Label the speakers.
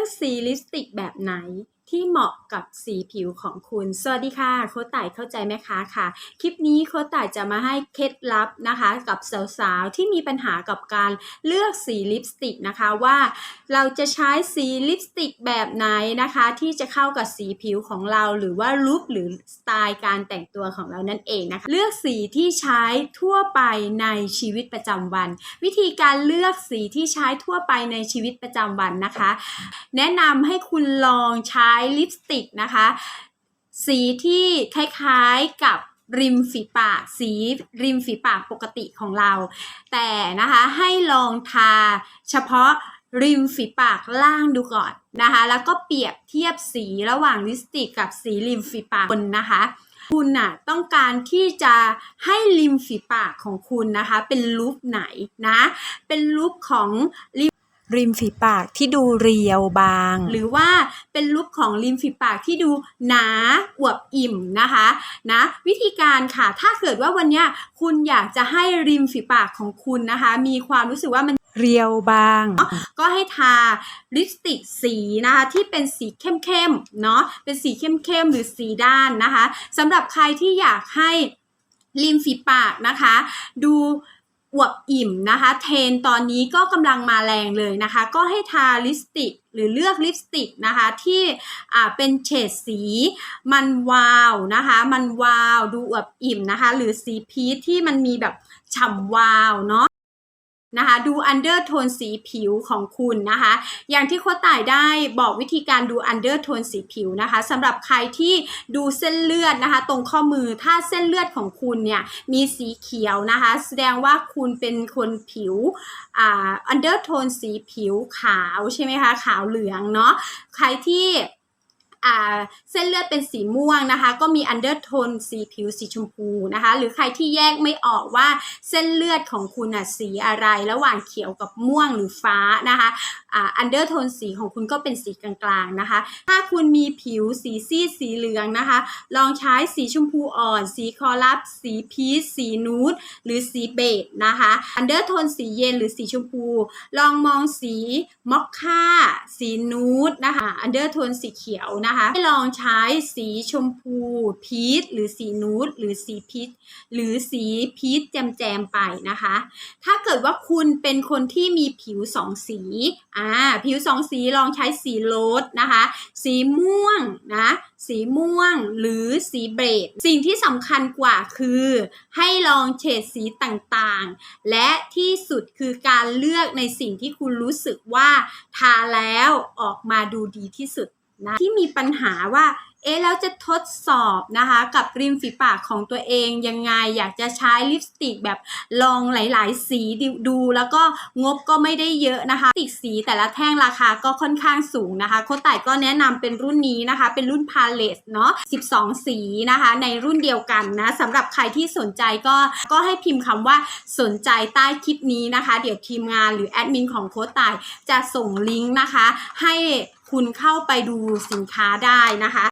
Speaker 1: อกสีลิปสติกแบบไหน ที่เหมาะกับสีผิวของคุณ สวัสดีค่ะโค้ชต่ายเข้าใจไหมคะค่ะ คลิปนี้โค้ชต่ายจะมาให้เคล็ดลับนะคะ กับสาวๆที่มีปัญหากับการเลือกสีลิปสติกนะคะว่า เราจะใช้สีลิปสติกแบบไหนนะคะ ที่จะเข้ากับสีผิวของเราหรือว่าลุคหรือสไตล์การแต่งตัวของเรานั่นเองนะคะ เลือกสีที่ใช้ทั่วไปในชีวิตประจำวัน วิธีการเลือกสีที่ใช้ทั่วไปในชีวิตประจำวันนะคะ แนะนำให้คุณลองใช้ลิปสติกนะคะ สีที่คล้ายๆกับริมฝีปากสีริมฝีปากปกติของเรา แต่นะคะให้ลองทาเฉพาะริมฝีปากล่างดูก่อนนะคะ แล้วก็เปรียบเทียบสีระหว่างลิปสติกกับสีริมฝีปากบนนะคะคุณน่ะต้องการที่จะให้ริมฝีปากของคุณนะคะ เป็นลุคไหนนะ เป็นลุคของริม
Speaker 2: ริมฝีปากที่ดูเรียวบาง
Speaker 1: หรือว่าเป็นลุคของริมฝีปากที่ดูหนาอวบอิ่มนะคะนะวิธีการค่ะ ถ้าเกิดว่าวันเนี้ยคุณอยากจะให้ริมฝีปากของคุณนะคะ มีความรู้สึกว่ามัน
Speaker 2: เรียวบาง
Speaker 1: ก็ให้ทาลิปสติกสีนะคะที่เป็นสีเข้มๆเนาะเป็นสีเข้มๆหรือสีด้านนะคะสำหรับใครที่อยากให้ริมฝีปากนะคะ ดู อวบอิ่มนะคะ เทรนตอนนี้ก็กำลังมาแรงเลยนะคะ ก็ให้ทาลิปสติกหรือเลือกลิปสติกนะคะที่อ่าเป็นเฉดสีมันวาวนะคะ มันวาวดูอวบอิ่มนะคะ หรือสีพีชที่มันมีแบบฉ่ำวาวเนาะ นะคะดูอันเดอร์โทนสีผิวของคุณนะคะ อย่างที่โคต่ายได้บอกวิธีการดูอันเดอร์โทนสีผิวนะคะสำหรับใครที่ดูเส้นเลือดนะคะ ตรงข้อมือถ้าเส้นเลือดของคุณเนี่ยมีสีเขียวนะคะ แสดงว่าคุณเป็นคนผิวอ่าอันเดอร์โทนสีผิวขาวใช่ไหมคะขาวเหลืองเนาะใครที่ เส้นเลือดเป็นสีม่วงนะคะ ก็มีอันเดอร์โทนสีผิวสีชมพูนะคะ หรือใครที่แยกไม่ออกว่าเส้นเลือดของคุณอะสีอะไรระหว่างเขียวกับม่วงหรือฟ้านะคะอันเดอร์โทนสีของคุณก็เป็นสีกลางๆนะคะ ถ้าคุณมีผิวสีซีดสีเหลืองนะคะ ลองใช้สีชมพูอ่อน สีคอรัปสีพีชสีนูดหรือสีเบจนะคะอันเดอร์โทนสีเย็นหรือสีชมพู ลองมองสีมอคค่า สีนูดนะคะอันเดอร์โทนสีเขียวนะคะให้ลองใช้สีชมพูพีชหรือสีนูดหรือสีพีชหรือสีพีชแจมๆไปนะคะ ถ้าเกิดว่าคุณเป็นคนที่มีผิวสองสีอ่าผิวสองสีลองใช้สีโรสนะคะ สีม่วงนะสีม่วงหรือสีเบรด สิ่งที่สำคัญกว่าคือ ให้ลองเฉดสีต่างๆ และที่สุดคือการเลือกในสิ่งที่คุณรู้สึกว่าทาแล้วออกมาดูดีที่สุด นะที่มีปัญหาว่าเอ๊ะแล้วจะทดสอบนะคะ กับริมฝีปากของตัวเองยังไงอยากจะใช้ลิปสติกแบบลองหลาย ๆ สีดู แล้วก็งบก็ไม่ได้เยอะนะคะติกสีแต่ละแท่งราคาก็ค่อนข้างสูงนะคะ โค้ชต่ายก็แนะนำเป็นรุ่นนี้นะคะ เป็นรุ่นพาเลสเนาะ12 สีนะคะ ในรุ่นเดียวกันนะสำหรับใครที่สนใจก็ก็ให้พิมพ์คำว่าสนใจใต้คลิปนี้นะคะ เดี๋ยวทีมงานหรือแอดมินของโค้ชต่ายจะส่งลิงก์นะคะ ให้ คุณเข้าไปดูสินค้าได้นะคะ